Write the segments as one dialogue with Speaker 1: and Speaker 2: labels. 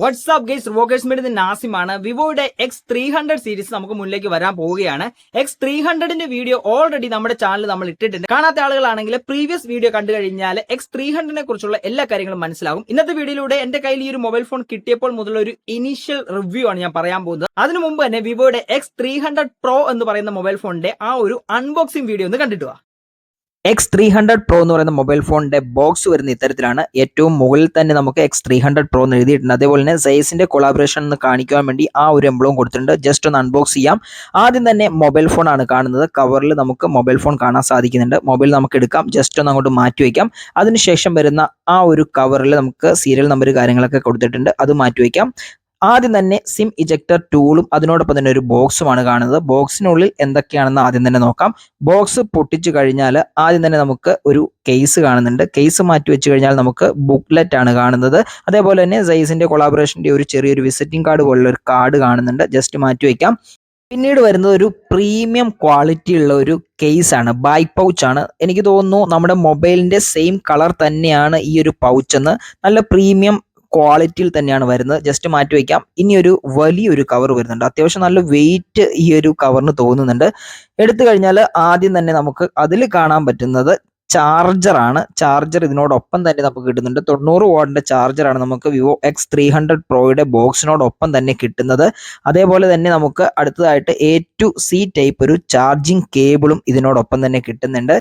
Speaker 1: WhatsApp guys rockers media നാസിമാണ്. വിവോയുടെ X three hundred series നമുക്ക് മുന്നിലേക്ക് വരാൻ പോവുകയാണ്. എക്സ് ത്രീ ഹൺഡ്രഡിന്റെ വീഡിയോ ഓൾറെഡി നമ്മുടെ ചാനൽ നമ്മൾ ഇട്ടിട്ടുണ്ട്. കാണാത്ത ആളുകളാണെങ്കിൽ പ്രീവിയസ് വീഡിയോ കണ്ടു കഴിഞ്ഞാൽ എക്സ് ത്രീ ഹൺഡ്രഡിനെ കുറിച്ചുള്ള എല്ലാ കാര്യങ്ങളും മനസ്സിലാകും ഇന്നത്തെ വീഡിയോയിലൂടെ എന്റെ കയ്യിൽ ഈ ഒരു മൊബൈൽ ഫോൺ കിട്ടിയപ്പോൾ മുതലുള്ള ഒരു ഇനീഷ്യൽ റിവ്യൂ ആണ് ഞാൻ പറയാൻ പോകുന്നത്. അതിനു മുമ്പ് തന്നെ വിവോയുടെ എക്സ് ത്രീ ഹൺഡ്രഡ് പ്രോ എന്ന് പറയുന്ന മൊബൈൽ ഫോണിന്റെ ആ ഒരു അൺബോക്സിംഗ് വീഡിയോ ഒന്ന് കണ്ടിട്ട് വാ എക്സ് ത്രീ ഹൺഡ്രഡ് പ്രോ എന്ന് പറയുന്ന മൊബൈൽ ഫോണിന്റെ ബോക്സ് വരുന്ന ഇത്തരത്തിലാണ് ഏറ്റവും മുകളിൽ തന്നെ നമുക്ക് എക്സ് ത്രീ ഹൺഡ്രഡ് പ്രോ എന്ന് എഴുതിയിട്ടുണ്ട്. അതേപോലെ തന്നെ സൈസിന്റെ കൊളാബറേഷൻ എന്ന് കാണിക്കാൻ വേണ്ടി ആ ഒരു എംബ്ലവും കൊടുത്തിട്ടുണ്ട്. ജസ്റ്റ് ഒന്ന് അൺബോക്സ് ചെയ്യാം. ആദ്യം തന്നെ മൊബൈൽ ഫോൺ ആണ് കാണുന്നത്. കവറിൽ നമുക്ക് മൊബൈൽ ഫോൺ കാണാൻ സാധിക്കുന്നുണ്ട്. മൊബൈൽ നമുക്ക് എടുക്കാം. ജസ്റ്റ് ഒന്ന് അങ്ങോട്ട് മാറ്റി വയ്ക്കാം. അതിനുശേഷം വരുന്ന ആ ഒരു കവറിൽ നമുക്ക് സീരിയൽ നമ്പർ കാര്യങ്ങളൊക്കെ കൊടുത്തിട്ടുണ്ട്. അത് മാറ്റി വയ്ക്കാം. ആദ്യം തന്നെ സിം ഇജക്ടർ ടൂളും അതിനോടൊപ്പം തന്നെ ഒരു ബോക്സുമാണ് കാണുന്നത്. ബോക്സിനുള്ളിൽ എന്തൊക്കെയാണെന്ന് ആദ്യം തന്നെ നോക്കാം. ബോക്സ് പൊട്ടിച്ചു കഴിഞ്ഞാൽ ആദ്യം തന്നെ നമുക്ക് ഒരു കേസ് കാണുന്നുണ്ട്. കേസ് മാറ്റി വെച്ച് കഴിഞ്ഞാൽ നമുക്ക് ബുക്ക്ലെറ്റ് ആണ് കാണുന്നത്. അതേപോലെ തന്നെ സൈസിന്റെ കൊളാബറേഷന്റെ ഒരു ചെറിയൊരു വിസിറ്റിംഗ് കാർഡ് പോലുള്ള ഒരു കാർഡ് കാണുന്നുണ്ട്. ജസ്റ്റ് മാറ്റി വയ്ക്കാം പിന്നീട് വരുന്നത് ഒരു പ്രീമിയം ക്വാളിറ്റി ഉള്ള ഒരു കേസ് ആണ്. ബാക്ക് പൗച്ച് ആണ്. എനിക്ക് തോന്നുന്നു നമ്മുടെ മൊബൈലിന്റെ സെയിം കളർ തന്നെയാണ് ഈ ഒരു പൗച്ച് എന്ന്. നല്ല പ്രീമിയം ക്വാളിറ്റിയിൽ തന്നെയാണ് വരുന്നത്. ജസ്റ്റ് മാറ്റി വയ്ക്കാം ഇനി ഒരു വലിയൊരു കവർ വരുന്നുണ്ട്. അത്യാവശ്യം നല്ല വെയിറ്റ് ഈ ഒരു കവറിന് തോന്നുന്നുണ്ട്. എടുത്തു കഴിഞ്ഞാൽ ആദ്യം തന്നെ നമുക്ക് അതിൽ കാണാൻ പറ്റുന്നത് ചാർജറാണ് ചാർജർ ഇതിനോടൊപ്പം തന്നെ നമുക്ക് കിട്ടുന്നുണ്ട്. തൊണ്ണൂറ് വാട്ടിന്റെ ചാർജറാണ് നമുക്ക് വിവോ എക്സ് ത്രീ ഹൺഡ്രഡ് പ്രോയുടെ ബോക്സിനോടൊപ്പം തന്നെ കിട്ടുന്നത്. അതേപോലെ തന്നെ നമുക്ക് അടുത്തതായിട്ട് എ ടു സി ടൈപ്പ് ഒരു ചാർജിങ് കേബിളും ഇതിനോടൊപ്പം തന്നെ കിട്ടുന്നുണ്ട്.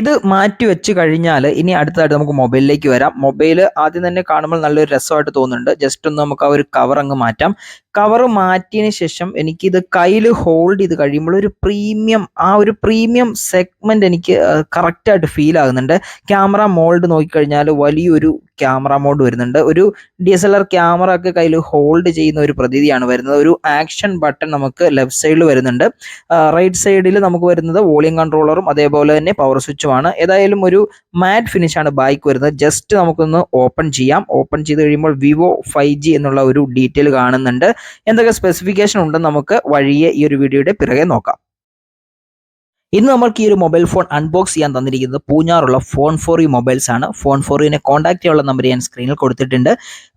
Speaker 1: ഇത് മാറ്റി വെച്ച് കഴിഞ്ഞാൽ ഇനി അടുത്തതായിട്ട് നമുക്ക് മൊബൈലിലേക്ക് വരാം. മൊബൈൽ ആദ്യം തന്നെ കാണുമ്പോൾ നല്ലൊരു രസമായിട്ട് തോന്നുന്നുണ്ട്. ജസ്റ്റ് ഒന്ന് നമുക്ക് ആ ഒരു കവർ അങ്ങ് മാറ്റാം. കവർ മാറ്റിയതിന് ശേഷം എനിക്കിത് കയ്യിൽ ഹോൾഡ് ചെയ്ത് കഴിയുമ്പോൾ ഒരു പ്രീമിയം ആ ഒരു പ്രീമിയം സെഗ്മെന്റ് എനിക്ക് കറക്റ്റായിട്ട് ഫീൽ ആകുന്നുണ്ട്. ക്യാമറ മോൾഡ് നോക്കിക്കഴിഞ്ഞാൽ വലിയൊരു ക്യാമറ മോഡ് വരുന്നുണ്ട്. ഒരു D S L R camera ഒക്കെ കയ്യിൽ ഹോൾഡ് ചെയ്യുന്ന ഒരു പ്രതീതിയാണ് വരുന്നത്. ഒരു ആക്ഷൻ ബട്ടൺ നമുക്ക് ലെഫ്റ്റ് സൈഡിൽ വരുന്നുണ്ട്. റൈറ്റ് സൈഡിൽ നമുക്ക് വരുന്നത് വോളിയം കൺട്രോളറും അതേപോലെ തന്നെ പവർ സ്വിച്ചുമാണ് ഏതായാലും ഒരു മാറ്റ് ഫിനിഷാണ് ബൈക്ക് വരുന്നത്. ജസ്റ്റ് നമുക്കൊന്ന് ഓപ്പൺ ചെയ്യാം. ഓപ്പൺ ചെയ്ത് കഴിയുമ്പോൾ വിവോ ഫൈവ് ജി എന്നുള്ള ഒരു ഡീറ്റെയിൽ കാണുന്നുണ്ട്. എന്തൊക്കെ സ്പെസിഫിക്കേഷൻ ഉണ്ടെന്ന് നമുക്ക് വഴിയെ ഈ ഒരു വീഡിയോയുടെ പിറകെ നോക്കാം. ഇന്ന് നമ്മൾക്ക് ഈ ഒരു മൊബൈൽ ഫോൺ അൺബോക്സ് ചെയ്യാൻ തന്നിരിക്കുന്നത് പൂഞ്ഞാറുള്ള ഫോൺ ഫോർ യു മൊബൈൽസ് ആണ്. ഫോൺ ഫോർ യുവിനെ കോൺടാക്ട് ചെയ്യാനുള്ള നമ്പർ ഞാൻ സ്ക്രീനിൽ കൊടുത്തിട്ടുണ്ട്.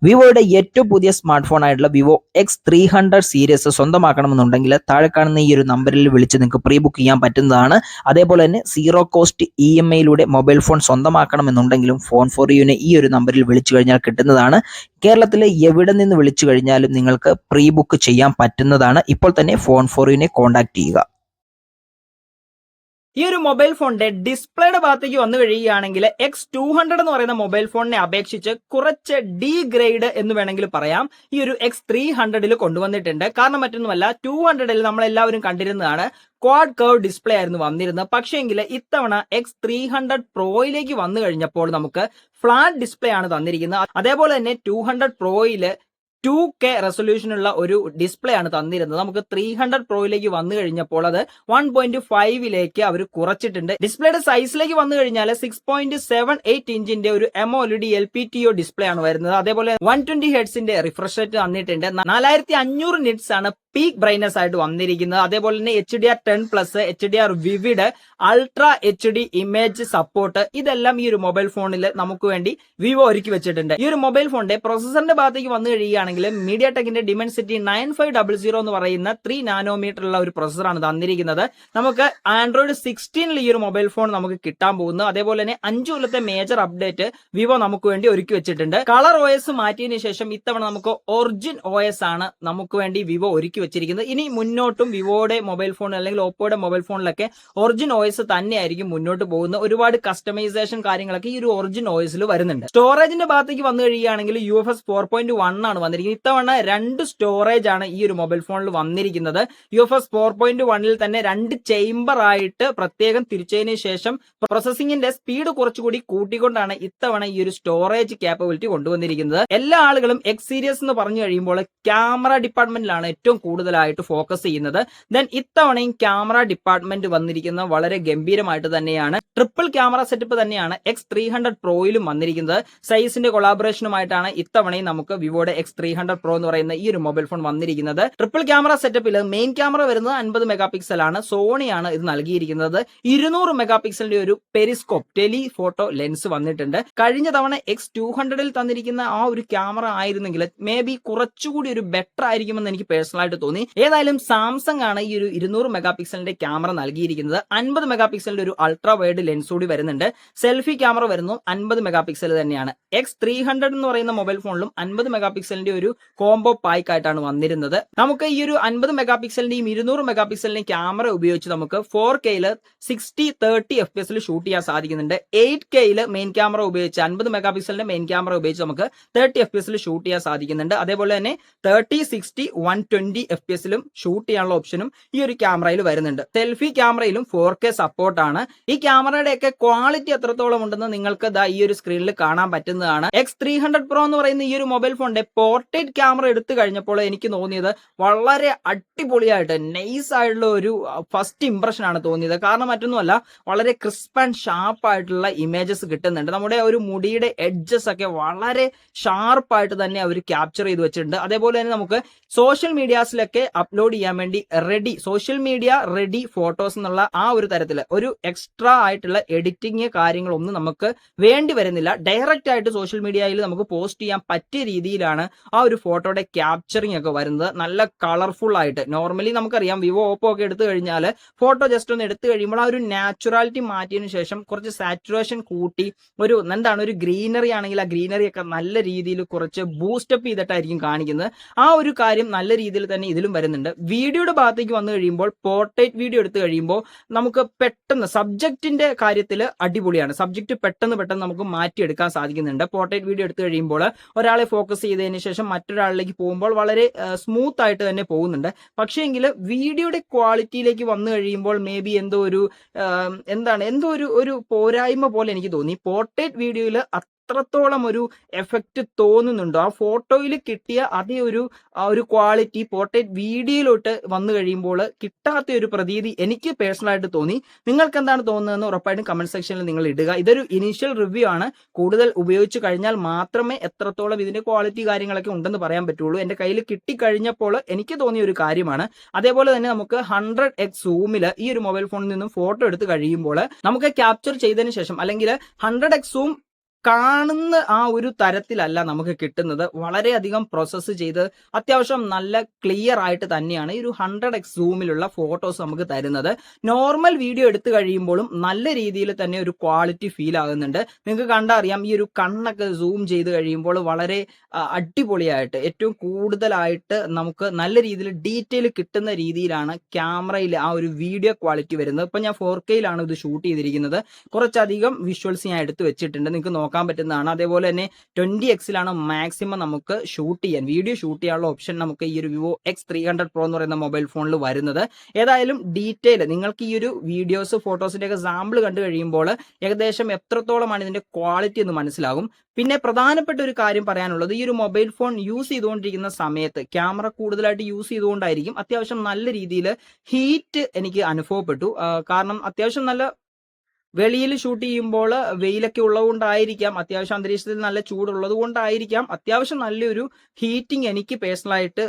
Speaker 1: വിവോയുടെ ഏറ്റവും പുതിയ സ്മാർട്ട് ഫോൺ ആയിട്ടുള്ള Vivo X three hundred series സ്വന്തമാക്കണമെന്നുണ്ടെങ്കിൽ താഴെ കാണുന്ന ഈ ഒരു നമ്പറിൽ വിളിച്ച് നിങ്ങൾക്ക് പ്രീ ബുക്ക് ചെയ്യാൻ പറ്റുന്നതാണ്. അതേപോലെ തന്നെ സീറോ കോസ്റ്റ് ഇ എം ഐയിലൂടെ മൊബൈൽ ഫോൺ സ്വന്തമാക്കണമെന്നുണ്ടെങ്കിലും ഫോൺ ഫോർ യുവിനെ ഈ ഒരു നമ്പറിൽ വിളിച്ചു കഴിഞ്ഞാൽ കിട്ടുന്നതാണ്. കേരളത്തിലെ എവിടെ നിന്ന് വിളിച്ചു കഴിഞ്ഞാലും നിങ്ങൾക്ക് പ്രീ ബുക്ക് ചെയ്യാൻ പറ്റുന്നതാണ്. ഇപ്പോൾ തന്നെ ഫോൺ ഫോർ യുവിനെ കോൺടാക്ട് ചെയ്യുക. ഈ ഒരു മൊബൈൽ ഫോണിന്റെ ഡിസ്പ്ലേയുടെ ഭാഗത്തേക്ക് വന്നു കഴിയുകയാണെങ്കിൽ എക്സ് ടു ഹൺഡ്രഡ് എന്ന് പറയുന്ന മൊബൈൽ ഫോണിനെ അപേക്ഷിച്ച് കുറച്ച് ഡി ഗ്രേഡ് എന്ന് വേണമെങ്കിൽ പറയാം. ഈ ഒരു എക്സ് ത്രീ ഹൺഡ്രഡിൽ കൊണ്ടുവന്നിട്ടുണ്ട്. കാരണം മറ്റൊന്നുമല്ല ടു ഹൺഡ്രഡിൽ നമ്മൾ എല്ലാവരും കണ്ടിരുന്നതാണ് ക്വാഡ് കർവ് ഡിസ്പ്ലേ ആയിരുന്നു വന്നിരുന്നത്. പക്ഷേങ്കിൽ ഇത്തവണ എക്സ് ത്രീ ഹൺഡ്രഡ് പ്രോയിലേക്ക് വന്നു കഴിഞ്ഞപ്പോൾ നമുക്ക് ഫ്ലാറ്റ് ഡിസ്പ്ലേ ആണ് തന്നിരിക്കുന്നത്. അതേപോലെ തന്നെ ടു ഹൺഡ്രഡ് പ്രോയിൽ ടു കെ റെസൊല്യൂഷനുള്ള ഒരു ഡിസ്പ്ലേ ആണ് തന്നിരുന്നത്. നമുക്ക് ത്രീ ഹൺഡ്രഡ് പ്രോയിലേക്ക് വന്നു കഴിഞ്ഞപ്പോൾ അത് വൺ പോയിന്റ് ഫൈവിലേക്ക് അവർ കുറച്ചിട്ടുണ്ട്. ഡിസ്പ്ലേയുടെ സൈസിലേക്ക് വന്നു കഴിഞ്ഞാൽ സിക്സ് പോയിന്റ് സെവൻ എയ്റ്റ് ഇഞ്ചിന്റെ ഒരു amoled L P T O display ആണ് വരുന്നത്. അതേപോലെ വൺ ട്വന്റി ഹെഡ്സിന്റെ റിഫ്രഷ് റേറ്റ് തന്നിട്ടുണ്ട്. നാലായിരത്തി അഞ്ഞൂറ് നിറ്റ്സ് ആണ് പീക്ക് ബ്രൈറ്റ്നസ് ആയിട്ട് വന്നിരിക്കുന്നത്. അതേപോലെ തന്നെ H D R ten plus H D R vivid ultra H D image support ഇതെല്ലാം ഈ ഒരു മൊബൈൽ ഫോണിൽ നമുക്ക് വേണ്ടി വിവോ ഒരുക്കി വെച്ചിട്ടുണ്ട്. ഈ ഒരു മൊബൈൽ ഫോണിന്റെ പ്രോസസറിന്റെ ഭാഗത്തേക്ക് വന്നു കഴിയുകയാണെങ്കിൽ media ടെക്കിന്റെ dimensity nine five double zero എന്ന് പറയുന്ന ത്രീ നാനോമീറ്റർ ഉള്ള ഒരു പ്രൊസസറാണ് തന്നിരിക്കുന്നത്. നമുക്ക് ആൻഡ്രോയിഡ് സിക്സ്റ്റീനിൽ ഈ ഒരു മൊബൈൽ ഫോൺ നമുക്ക് കിട്ടാൻ പോകുന്നു. അതേപോലെ തന്നെ അഞ്ചു കൊല്ലത്തെ മേജർ അപ്ഡേറ്റ് വിവോ നമുക്ക് വേണ്ടി ഒരുക്കി വെച്ചിട്ടുണ്ട്. കളർ ഒ എസ് മാറ്റിയതിനു ശേഷം ഇത്തവണ നമുക്ക് ഒറിജിൻ ഒ എസ് ആണ് നമുക്ക് വേണ്ടി വിവോ ഒരുക്കി വെച്ചിരിക്കുന്നത്. ഇനി മുന്നോട്ടും വിവോയുടെ മൊബൈൽ ഫോൺ അല്ലെങ്കിൽ ഓപ്പോയുടെ മൊബൈൽ ഫോണിലൊക്കെ ഒറിജിൻ ഒ എസ് തന്നെയായിരിക്കും മുന്നോട്ട് പോകുന്നത്. ഒരുപാട് കസ്റ്റമൈസേഷൻ കാര്യങ്ങളൊക്കെ ഈ ഒരു ഒറിജിൻ ഒ എസിൽ വരുന്നുണ്ട്. സ്റ്റോറേജിന്റെ ഭാഗത്തേക്ക് വന്നു കഴിയുകയാണെങ്കിൽ U F S four point one ആണ് വന്നിരിക്കുന്നത്. ഇത്തവണ രണ്ട് സ്റ്റോറേജ് ആണ് ഈ ഒരു മൊബൈൽ ഫോണിൽ വന്നിരിക്കുന്നത്. U F S four point വണ്ണിൽ തന്നെ രണ്ട് ചേംബർ ആയിട്ട് പ്രത്യേകം തിരിച്ചതിന് ശേഷം പ്രോസസിംഗിന്റെ സ്പീഡ് കുറച്ചുകൂടി കൂട്ടിക്കൊണ്ടാണ് ഇത്തവണ ഈ ഒരു സ്റ്റോറേജ് ക്യാപ്പബിലിറ്റി കൊണ്ടുവന്നിരിക്കുന്നത്. എല്ലാ ആളുകളും എക്സ് സീരീസ് എന്ന് പറഞ്ഞു കഴിയുമ്പോൾ ക്യാമറ ഡിപ്പാർട്ട്മെന്റിലാണ് ഏറ്റവും കൂടുതലായിട്ട് ഫോക്കസ് ചെയ്യുന്നത്. ദെൻ ഇത്തവണയും ക്യാമറ ഡിപ്പാർട്ട്മെന്റ് വന്നിരിക്കുന്നത് വളരെ ഗംഭീരമായിട്ട് തന്നെയാണ്. ട്രിപ്പിൾ ക്യാമറ സെറ്റപ്പ് തന്നെയാണ് എക്സ് ത്രീ ഹൺഡ്രഡ് പ്രോയിലും വന്നിരിക്കുന്നത്. സൈസിന്റെ കൊളാബറേഷനുമായിട്ടാണ് ഇത്തവണയും നമുക്ക് വിവോയുടെ എക്സ് ത്രീ ഹൺഡ്രഡ് പ്രോ എന്ന് പറയുന്ന ഈ ഒരു മൊബൈൽ ഫോൺ വന്നിരിക്കുന്നത്. ട്രിപ്പിൾ ക്യാമറ സെറ്റപ്പിൽ മെയിൻ ക്യാമറ വരുന്നത് അൻപത് മെഗാ പിക്സൽ ആണ് സോണിയാണ് ഇത് നൽകിയിരിക്കുന്നത്. ഇരുന്നൂറ് മെഗാ പിക്സലിന്റെ ഒരു പെരിസ്കോപ്പ് ടെലി ഫോട്ടോ ലെൻസ് വന്നിട്ടുണ്ട്. കഴിഞ്ഞ തവണ എക്സ് ടു ഹൺഡ്രഡിൽ തന്നിരിക്കുന്ന ആ ഒരു ക്യാമറ ആയിരുന്നെങ്കിൽ മേ ബി കുറച്ചുകൂടി ഒരു ബെറ്റർ ആയിരിക്കുമെന്ന് എനിക്ക് പേഴ്സണലായിട്ട് തോന്നി. ഏതായാലും സാംസങ് ആണ് ഈ ഒരു ഇരുന്നൂറ് മെഗാ പിക്സലിന്റെ ക്യാമറ നൽകിയിരിക്കുന്നത്. അൻപത് മെഗാ പിക്സലിന്റെ ഒരു അൾട്രാ വൈഡ് ലെൻസ് കൂടി വരുന്നുണ്ട്. സെൽഫി ക്യാമറ വരുന്നു അൻപത് മെഗാ പിക്സൽ തന്നെയാണ്. എക്സ് ത്രീ ഹൺഡ്രഡ് എന്ന് പറയുന്ന മൊബൈൽ ഫോണിലും അൻപത് മെഗാ പിക്സലിന്റെ ഒരു കോംബോ പായ്ക്ക് ആയിട്ടാണ് വന്നിരുന്നത്. നമുക്ക് ഈ ഒരു അൻപത് മെഗാ പിക്സലിന്റെയും ഇരുന്നൂറ് മെഗാ പിക്സലിന്റെയും ക്യാമറ ഉപയോഗിച്ച് നമുക്ക് ഫോർ കെയിൽ സിക്സ്റ്റി തേർട്ടി എഫ് പി എസിൽ ഷൂട്ട് ചെയ്യാൻ സാധിക്കുന്നുണ്ട്. എയ്റ്റ് കെയിൽ മെയിൻ ക്യാമറ ഉപയോഗിച്ച് അൻപത് മെഗാ പിക്സലിന്റെ മെയിൻ ക്യാമറ ഉപയോഗിച്ച് നമുക്ക് തേർട്ടി എഫ് പി എസിൽ ഷൂട്ട് ചെയ്യാൻ സാധിക്കുന്നുണ്ട്. അതേപോലെ തന്നെ thirty sixty one twenty F P എസിലും shoot ചെയ്യാനുള്ള ഓപ്ഷനും ഈ ഒരു ക്യാമറയിൽ വരുന്നുണ്ട്. സെൽഫി ക്യാമറയിലും ഫോർ കെ സപ്പോർട്ടാണ് ഈ ക്യാമറയുടെ ഒക്കെ ക്വാളിറ്റി എത്രത്തോളം ഉണ്ടെന്ന് നിങ്ങൾക്ക് ദാ ഈ ഒരു സ്ക്രീനിൽ കാണാൻ പറ്റുന്നതാണ്. എക്സ് ത്രീ ഹൺഡ്രഡ് പ്രോ എന്ന് പറയുന്ന ഈ ഒരു മൊബൈൽ ഫോണിന്റെ പോർട്രേറ്റ് ക്യാമറ എടുത്തു കഴിഞ്ഞപ്പോൾ എനിക്ക് തോന്നിയത് വളരെ അടിപൊളിയായിട്ട് നൈസ് ആയിട്ടുള്ള ഒരു ഫസ്റ്റ് ഇംപ്രഷൻ ആണ് തോന്നിയത്. കാരണം മറ്റൊന്നുമല്ല വളരെ ക്രിസ്പ് ആൻഡ് ഷാർപ്പ് ആയിട്ടുള്ള ഇമേജസ് കിട്ടുന്നുണ്ട്. നമ്മുടെ ഒരു മുടിയുടെ എഡ്ജസ് ഒക്കെ വളരെ ഷാർപ്പായിട്ട് തന്നെ അവർ ക്യാപ്ചർ ചെയ്ത് വെച്ചിട്ടുണ്ട്. അതേപോലെ തന്നെ നമുക്ക് സോഷ്യൽ മീഡിയാസിലൊക്കെ അപ്ലോഡ് ചെയ്യാൻ വേണ്ടി ready social media ready photos എന്നുള്ള ആ ഒരു തരത്തിൽ ഒരു എക്സ്ട്രാ ആയിട്ടുള്ള എഡിറ്റിംഗ് കാര്യങ്ങളൊന്നും നമുക്ക് വേണ്ടി വരുന്നില്ല. ഡയറക്റ്റ് ആയിട്ട് സോഷ്യൽ മീഡിയയിൽ നമുക്ക് പോസ്റ്റ് ചെയ്യാൻ പറ്റിയ രീതിയിലാണ് ഒരു ഫോട്ടോയുടെ ക്യാപ്ചറിങ് ഒക്കെ വരുന്നത് നല്ല കളർഫുൾ ആയിട്ട്. നോർമലി നമുക്കറിയാം വിവോ ഓപ്പോ ഒക്കെ എടുത്തു കഴിഞ്ഞാൽ ഫോട്ടോ ജസ്റ്റ് ഒന്ന് എടുത്തു കഴിയുമ്പോൾ ആ ഒരു നാച്ചുറാലിറ്റി മാറ്റിയതിനു ശേഷം കുറച്ച് സാച്ചുറേഷൻ കൂട്ടി ഒരു എന്താണ് ഒരു ഗ്രീനറി ആണെങ്കിൽ ആ ഗ്രീനറി ഒക്കെ നല്ല രീതിയിൽ കുറച്ച് ബൂസ്റ്റപ്പ് ചെയ്തിട്ടായിരിക്കും കാണിക്കുന്നത്. ആ ഒരു കാര്യം നല്ല രീതിയിൽ തന്നെ ഇതിലും വരുന്നുണ്ട്. വീഡിയോയുടെ ഭാഗത്തേക്ക് വന്നു കഴിയുമ്പോൾ പോർട്രേറ്റ് വീഡിയോ എടുത്തു കഴിയുമ്പോൾ നമുക്ക് പെട്ടെന്ന് സബ്ജക്റ്റിന്റെ കാര്യത്തിൽ അടിപൊളിയാണ്. സബ്ജക്റ്റ് പെട്ടെന്ന് പെട്ടെന്ന് നമുക്ക് മാറ്റിയെടുക്കാൻ സാധിക്കുന്നുണ്ട്. പോർട്രേറ്റ് വീഡിയോ എടുത്തു കഴിയുമ്പോൾ ഒരാളെ ഫോക്കസ് ചെയ്തതിന് ശേഷം മറ്റൊരാളിലേക്ക് പോകുമ്പോൾ വളരെ സ്മൂത്ത് ആയിട്ട് തന്നെ പോകുന്നുണ്ട്. പക്ഷേ എങ്കിൽ വീഡിയോയുടെ ക്വാളിറ്റിയിലേക്ക് വന്നു കഴിയുമ്പോൾ മേ ബി എന്തോ ഒരു എന്താണ് എന്തോ ഒരു ഒരു പോരായ്മ പോലെ എനിക്ക് തോന്നി. പോർട്രേറ്റ് വീഡിയോയിൽ അത്രത്തോളം ഒരു എഫക്റ്റ് തോന്നുന്നുണ്ടോ. ആ ഫോട്ടോയിൽ കിട്ടിയ അതേ ഒരു ഒരു ക്വാളിറ്റി പോർട്രേറ്റ് വീഡിയോയിലോട്ട് വന്നു കഴിയുമ്പോൾ കിട്ടാത്ത ഒരു പ്രതീതി എനിക്ക് പേഴ്സണലായിട്ട് തോന്നി. നിങ്ങൾക്ക് എന്താണ് തോന്നുന്നതെന്ന് ഉറപ്പായിട്ടും കമന്റ് സെക്ഷനിൽ നിങ്ങൾ ഇടുക. ഇതൊരു ഇനീഷ്യൽ റിവ്യൂ ആണ്. കൂടുതൽ ഉപയോഗിച്ച് കഴിഞ്ഞാൽ മാത്രമേ എത്രത്തോളം ഇതിന്റെ ക്വാളിറ്റി കാര്യങ്ങളൊക്കെ ഉണ്ടെന്ന് പറയാൻ പറ്റുള്ളൂ. എന്റെ കയ്യിൽ കിട്ടിക്കഴിഞ്ഞപ്പോൾ എനിക്ക് തോന്നിയ ഒരു കാര്യമാണ്. അതേപോലെ തന്നെ നമുക്ക് ഹൺഡ്രഡ് എക്സ് സൂമിൽ ഈ ഒരു മൊബൈൽ ഫോണിൽ നിന്നും ഫോട്ടോ എടുത്ത് കഴിയുമ്പോൾ നമുക്ക് ക്യാപ്ചർ ചെയ്തതിന് ശേഷം അല്ലെങ്കിൽ ഹൺഡ്രഡ് എക്സ് സൂം കാണുന്ന ആ ഒരു തരത്തിലല്ല നമുക്ക് കിട്ടുന്നത്. വളരെയധികം പ്രോസസ്സ് ചെയ്ത് അത്യാവശ്യം നല്ല ക്ലിയർ ആയിട്ട് തന്നെയാണ് ഈ ഒരു ഹൺഡ്രഡ് എക്സ് സൂമിലുള്ള ഫോട്ടോസ് നമുക്ക് തരുന്നത്. നോർമൽ വീഡിയോ എടുത്തു കഴിയുമ്പോഴും നല്ല രീതിയിൽ തന്നെ ഒരു ക്വാളിറ്റി ഫീൽ ആകുന്നുണ്ട്. നിങ്ങൾക്ക് കണ്ടറിയാം ഈ ഒരു കണ്ണൊക്കെ സൂം ചെയ്ത് കഴിയുമ്പോൾ വളരെ അടിപൊളിയായിട്ട് ഏറ്റവും കൂടുതലായിട്ട് നമുക്ക് നല്ല രീതിയിൽ ഡീറ്റെയിൽ കിട്ടുന്ന രീതിയിലാണ് ക്യാമറയിൽ ആ ഒരു വീഡിയോ ക്വാളിറ്റി വരുന്നത്. ഇപ്പൊ ഞാൻ ഫോർ കെയിലാണ് ഇത് ഷൂട്ട് ചെയ്തിരിക്കുന്നത്. കുറച്ചധികം വിഷ്വൽസ് ഞാൻ എടുത്ത് വെച്ചിട്ടുണ്ട്. നിങ്ങൾക്ക് നോക്കാൻ പറ്റുന്നതാണ്. അതേപോലെ തന്നെ ട്വന്റി എക്സിലാണ് മാക്സിമം നമുക്ക് ഷൂട്ട് ചെയ്യാൻ വീഡിയോ ഷൂട്ട് ചെയ്യാനുള്ള ഓപ്ഷൻ നമുക്ക് ഈ ഒരു Vivo X three hundred pro എന്ന് പറയുന്ന മൊബൈൽ ഫോണിൽ വരുന്നത്. ഏതായാലും ഡീറ്റെയിൽ നിങ്ങൾക്ക് ഈ ഒരു വീഡിയോസ് ഫോട്ടോസിന്റെ ഒക്കെ സാമ്പിൾ കണ്ടു കഴിയുമ്പോൾ ഏകദേശം എത്രത്തോളമാണ് ഇതിന്റെ ക്വാളിറ്റി എന്ന് മനസ്സിലാകും. പിന്നെ പ്രധാനപ്പെട്ട ഒരു കാര്യം പറയാനുള്ളത് ഈ ഒരു മൊബൈൽ ഫോൺ യൂസ് ചെയ്തുകൊണ്ടിരിക്കുന്ന സമയത്ത് ക്യാമറ കൂടുതലായിട്ട് യൂസ് ചെയ്തുകൊണ്ടായിരിക്കും അത്യാവശ്യം നല്ല രീതിയിൽ ഹീറ്റ് എനിക്ക് അനുഭവപ്പെട്ടു. കാരണം അത്യാവശ്യം നല്ല വെളിയിൽ ഷൂട്ട് ചെയ്യുമ്പോൾ വെയിലൊക്കെ ഉള്ളതുകൊണ്ടായിരിക്കാം. അത്യാവശ്യം അന്തരീക്ഷത്തിൽ നല്ല ചൂടുള്ളത് കൊണ്ടായിരിക്കാം അത്യാവശ്യം നല്ലൊരു ഹീറ്റിംഗ് എനിക്ക് പേഴ്സണലായിട്ട്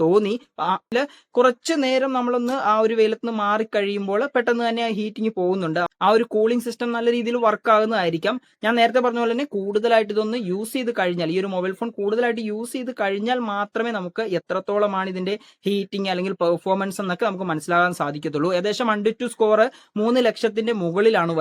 Speaker 1: തോന്നി. അതിൽ കുറച്ച് നേരം നമ്മളൊന്ന് ആ ഒരു വെയിലത്ത് നിന്ന് മാറിക്കഴിയുമ്പോൾ പെട്ടെന്ന് തന്നെ ആ ഹീറ്റിംഗ് പോകുന്നുണ്ട്. ആ ഒരു കൂളിംഗ് സിസ്റ്റം നല്ല രീതിയിൽ വർക്ക് ആകുന്നതായിരിക്കാം. ഞാൻ നേരത്തെ പറഞ്ഞ പോലെ തന്നെ കൂടുതലായിട്ട് ഇതൊന്ന് യൂസ് ചെയ്ത് കഴിഞ്ഞാൽ ഈ ഒരു മൊബൈൽ ഫോൺ കൂടുതലായിട്ട് യൂസ് ചെയ്ത് കഴിഞ്ഞാൽ മാത്രമേ നമുക്ക് എത്രത്തോളമാണ് ഇതിന്റെ ഹീറ്റിംഗ് അല്ലെങ്കിൽ പെർഫോമൻസ് എന്നൊക്കെ നമുക്ക് മനസ്സിലാകാൻ സാധിക്കത്തുള്ളൂ. ഏകദേശം അണ്ട് ടു സ്കോർ മൂന്ന് ലക്ഷത്തിന്റെ മുകളിലാണ്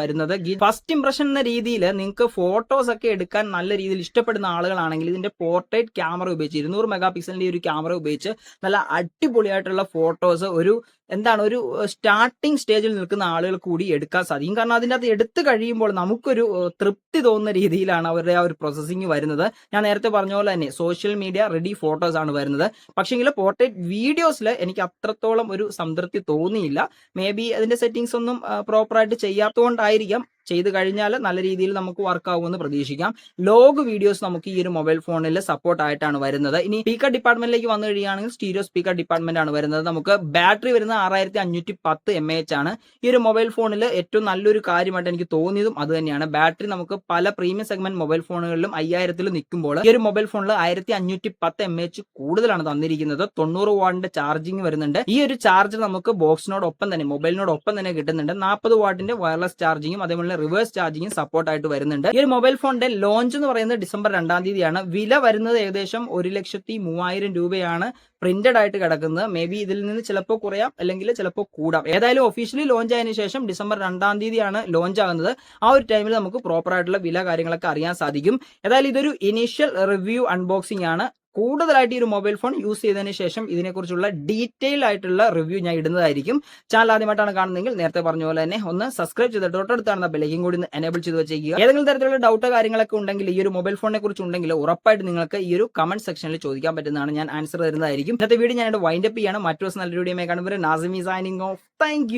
Speaker 1: ഫസ്റ്റ് ഇംപ്രഷൻ എന്ന രീതിയിൽ നിങ്ങൾക്ക് ഫോട്ടോസ് ഒക്കെ എടുക്കാൻ നല്ല രീതിയിൽ ഇഷ്ടപ്പെടുന്ന ആളുകളാണെങ്കിൽ ഇതിന്റെ പോർട്രേറ്റ് ക്യാമറ ഉപയോഗിച്ച് ഇരുന്നൂറ് മെഗാ പിക്സലിന്റെ ഒരു ക്യാമറ ഉപയോഗിച്ച് നല്ല അടിപൊളിയായിട്ടുള്ള ഫോട്ടോസ് ഒരു എന്താണ് ഒരു സ്റ്റാർട്ടിംഗ് സ്റ്റേജിൽ നിൽക്കുന്ന ആളുകൾ കൂടി എടുക്കാൻ സാധിക്കും. കാരണം അതിന്റെ അത് എടുത്തു കഴിയുമ്പോൾ നമുക്കൊരു തൃപ്തി തോന്നുന്ന രീതിയിലാണ് അവരുടെ ആ ഒരു പ്രോസസ്സിങ് വരുന്നത്. ഞാൻ നേരത്തെ പറഞ്ഞ പോലെ തന്നെ സോഷ്യൽ മീഡിയ റെഡി ഫോട്ടോസ് ആണ് വരുന്നത്. പക്ഷേങ്കിൽ പോർട്രേറ്റ് വീഡിയോസിൽ എനിക്ക് അത്രത്തോളം ഒരു സംതൃപ്തി തോന്നിയില്ല. മേ ബി അതിന്റെ സെറ്റിങ്സ് ഒന്നും പ്രോപ്പറായിട്ട് ചെയ്യാത്തതുകൊണ്ടായിരിക്കാം. ചെയ്ത് കഴിഞ്ഞാൽ നല്ല രീതിയിൽ നമുക്ക് വർക്ക് ആകുമെന്ന് പ്രതീക്ഷിക്കാം. ലോഗ് വീഡിയോസ് നമുക്ക് ഈ ഒരു മൊബൈൽ ഫോണിൽ സപ്പോർട്ട് ആയിട്ടാണ് വരുന്നത്. ഇനി സ്പീക്കർ ഡിപ്പാർട്ട്മെന്റിലേക്ക് വന്നു കഴിയുകയാണെങ്കിൽ സ്റ്റീരിയോ സ്പീക്കർ ഡിപ്പാർട്ട്മെന്റ് ആണ് വരുന്നത്. നമുക്ക് ബാറ്ററി വരുന്ന ആറായിരത്തി അഞ്ഞൂറ്റി പത്ത് എം എച്ച് ആണ്. ഈ ഒരു മൊബൈൽ ഫോണിൽ ഏറ്റവും നല്ലൊരു കാര്യമായിട്ട് എനിക്ക് തോന്നിയതും അത് തന്നെയാണ്. ബാറ്ററി നമുക്ക് പല പ്രീമിയം സെഗ്മെന്റ് മൊബൈൽ ഫോണുകളിലും അയ്യായിരത്തിൽ നിൽക്കുമ്പോൾ ഈ ഒരു മൊബൈൽ ഫോണിൽ ആയിരത്തി അഞ്ഞൂറ്റി പത്ത് എം എച്ച് കൂടുതലാണ് തന്നിരിക്കുന്നത്. തൊണ്ണൂറ് വാട്ടിന്റെ ചാർജിങ് വരുന്നുണ്ട്. ഈ ഒരു ചാർജർ നമുക്ക് ബോക്സിനോടൊപ്പം തന്നെ മൊബൈലിനോടൊപ്പം തന്നെ കിട്ടുന്നുണ്ട്. നാൽപ്പത് വാട്ടിന്റെ വയർലെസ് ചാർജിങ്ങും അതേപോലെ റിവേഴ്സ് ചാർജിങ്ങും സപ്പോർട്ട് ആയിട്ട് വരുന്നുണ്ട്. ഈ ഒരു മൊബൈൽ ഫോണിന്റെ ലോഞ്ച് എന്ന് പറയുന്നത് ഡിസംബർ രണ്ടാം തീയതിയാണ്. വില വരുന്നത് ഏകദേശം ഒരു ലക്ഷത്തി മൂവായിരം രൂപയാണ് പ്രിന്റഡ് ആയിട്ട് കിടക്കുന്നത്. മേ ബി ഇതിൽ നിന്ന് ചിലപ്പോൾ കുറയാം അല്ലെങ്കിൽ ചിലപ്പോൾ കൂടാം. ഏതായാലും ഒഫീഷ്യലി ലോഞ്ച് ആയതിനു ശേഷം ഡിസംബർ രണ്ടാം തീയതിയാണ് ലോഞ്ച് ആകുന്നത്. ആ ഒരു ടൈമിൽ നമുക്ക് പ്രോപ്പർ ആയിട്ടുള്ള വില കാര്യങ്ങളൊക്കെ അറിയാൻ സാധിക്കും. ഏതായാലും ഇതൊരു ഇനീഷ്യൽ റിവ്യൂ അൺബോക്സിംഗ് ആണ്. കൂടുതലായിട്ട് ഈ ഒരു മൊബൈൽ ഫോൺ യൂസ് ചെയ്തതിന് ശേഷം ഇതിനെക്കുറിച്ചുള്ള ഡീറ്റെയിൽ ആയിട്ടുള്ള റിവ്യൂ ഞാൻ ഇടുന്നതായിരിക്കും. ചാനൽ ആദ്യമായിട്ടാണ് കാണുന്നതെങ്കിൽ നേരത്തെ പറഞ്ഞ പോലെ തന്നെ ഒന്ന് സബ്സ്ക്രൈബ് ചെയ്ത് തൊട്ടടുത്താണ് ബെല്ലേക്കും കൂടി എനേബിൾ ചെയ്ത് വെച്ചേക്കുക. ഏതെങ്കിലും തരത്തിലുള്ള ഡൗട്ടോ കാര്യങ്ങളൊക്കെ ഉണ്ടെങ്കിൽ ഈ ഒരു മൊബൈൽ ഫോണിനെ കുറിച്ച് ഉണ്ടെങ്കിൽ ഉറപ്പായിട്ട് നിങ്ങൾക്ക് ഈ ഒരു കമന്റ് സെക്ഷനിൽ ചോദിക്കാൻ പറ്റുന്നതാണ് ഞാൻ ആൻസർ തരുന്നതായിരിക്കും. ഇന്നത്തെ വീഡിയോ ഞാൻ വൈൻഡപ്പ് ചെയ്യാണ്. മറ്റു ദിവസം നല്ല വീഡിയോ കാണുമ്പോൾ നാസിമി സൈനിങ് ഓഫ് താങ്ക്